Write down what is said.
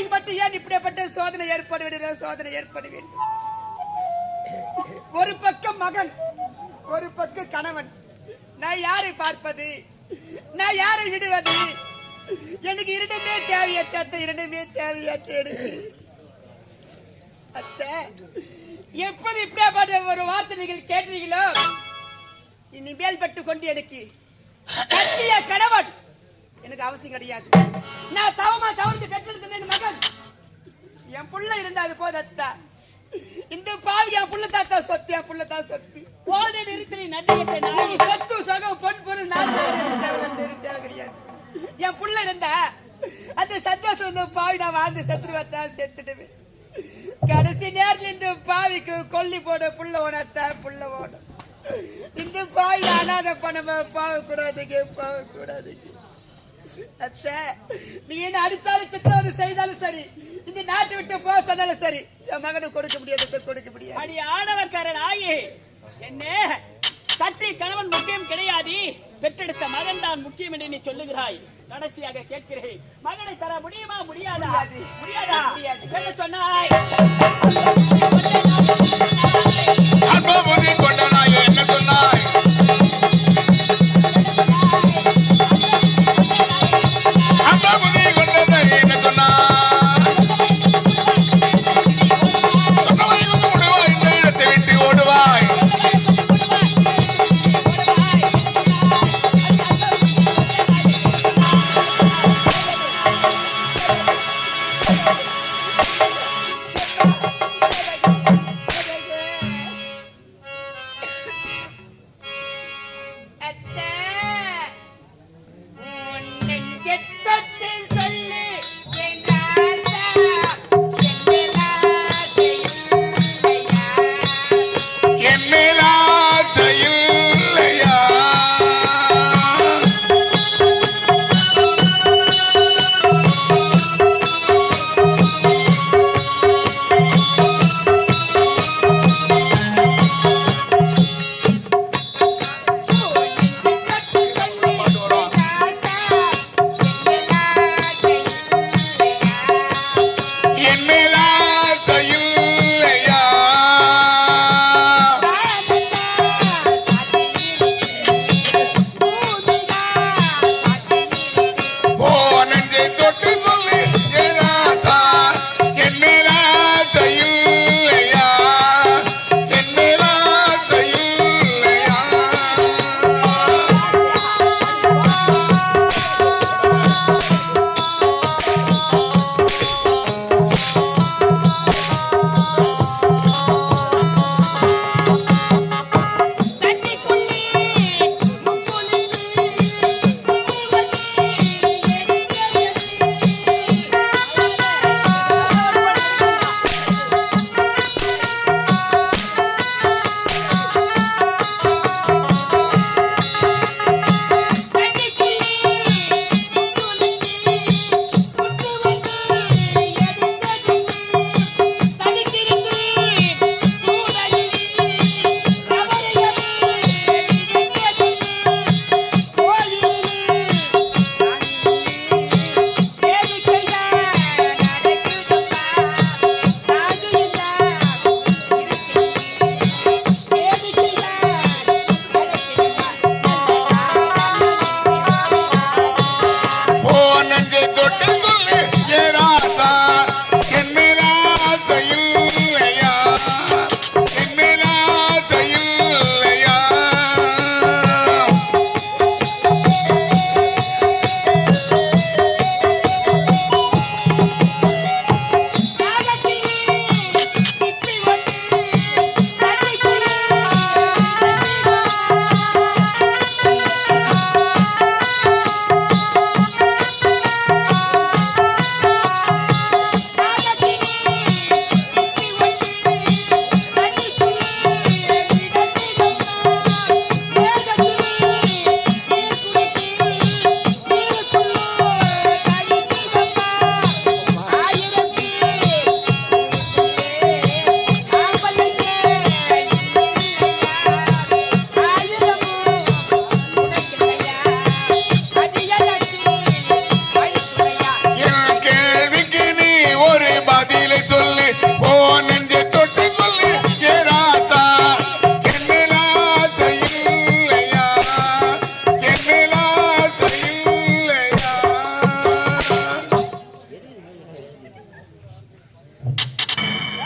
பாவிக்கு மட்டும் ஏன் இப்படிப்பட்ட சோதனை ஏற்பட வேண்டும்? சோதனை ஏற்பட வேண்டும்? ஒரு பக்கம் மகன் ஒரு பக்கம் கணவன். நான் யாரை பார்ப்பது? நான் யாரை விடுவது? எனக்கு இரண்டுமே தேவையாச்சு அத்தை இரண்டுமே தேவையாச்சு எனக்கு. அத்தை எப்போது இப்படியாப்பட்ட ஒரு வார்த்தை நீங்கள் கேட்டீங்களோ இனிமேல் பட்டு கொண்டு எனக்கு கட்டிய கணவன் எனக்கு அவசியம் கிடையாது. நான் தவமா என் புள்ள இருந்தா அது போதத்தா இந்த பாவி என் புள்ள தாத்தா சொத்து என் புள்ள தான் சொத்து. போத நிறுத்தி நடிகத்தை நாய் சொத்து சகம் பொன் பொருள் நான் தேவை, கிடையாது. என் புள்ள இருந்தா அந்த சந்தோஷம் இந்த பாவி நான் வாழ்ந்து செத்துருவத்தான் செத்துடுவேன். கடைசி நேரத்தில் இந்த பாவிக்கு கொல்லி போட புள்ள ஓடத்தான் புள்ள ஓடும். இந்த பாவி அனாத பணமா பாவ கூடாதுங்க பாவ கூடாதுங்க அத்தை நீ என்ன அடித்தாலும் செய்தாலும் சரி இந்த நாட்டை விட்டு போக சொன்னாலும் சரி என் மகனுக்கு கொடுக்க முடியாது கொடுக்க முடியாது. அடி ஆணவக்கார நாயே என்ன கட்டி கணவன் முக்கியம் கிடையாது பெற்றெடுத்த மகன் தான் முக்கியம் என்று நீ சொல்லுகிறாய். கடைசியாக கேட்கிறேன் மகனை தர முடியுமா. முடியாதா? முடியாது. என்ன சொன்னாய்.